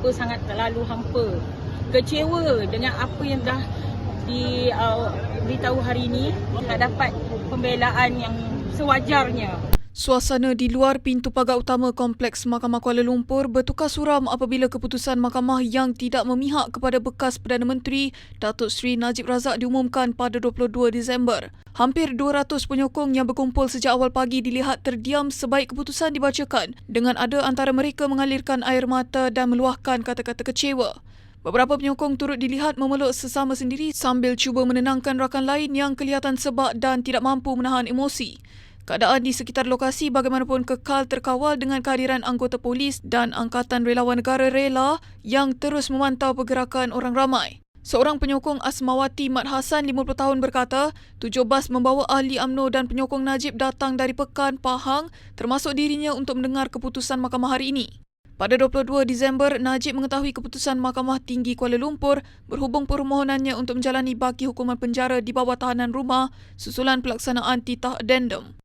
hampa sangat terlalu hampa. Kecewa dengan apa yang dah di uh, beritahu hari ini tak dapat pembelaan yang sewajarnya. Suasana di luar pintu pagar utama Kompleks Mahkamah Kuala Lumpur bertukar suram apabila keputusan mahkamah yang tidak memihak kepada bekas Perdana Menteri Datuk Seri Najib Razak diumumkan pada 22 Disember. Hampir 200 penyokong yang berkumpul sejak awal pagi dilihat terdiam sebaik keputusan dibacakan dengan ada antara mereka mengalirkan air mata dan meluahkan kata-kata kecewa. Beberapa penyokong turut dilihat memeluk sesama sendiri sambil cuba menenangkan rakan lain yang kelihatan sebab dan tidak mampu menahan emosi. Keadaan di sekitar lokasi bagaimanapun kekal terkawal dengan kehadiran anggota polis dan Angkatan Relawan Negara Rela yang terus memantau pergerakan orang ramai. Seorang penyokong Asmawati Mat Hassan 50 tahun berkata, tujuh bas membawa ahli AMNO dan penyokong Najib datang dari Pekan, Pahang termasuk dirinya untuk mendengar keputusan mahkamah hari ini. Pada 22 Disember, Najib mengetahui keputusan Mahkamah Tinggi Kuala Lumpur berhubung permohonannya untuk menjalani baki hukuman penjara di bawah tahanan rumah susulan pelaksanaan titah addendum.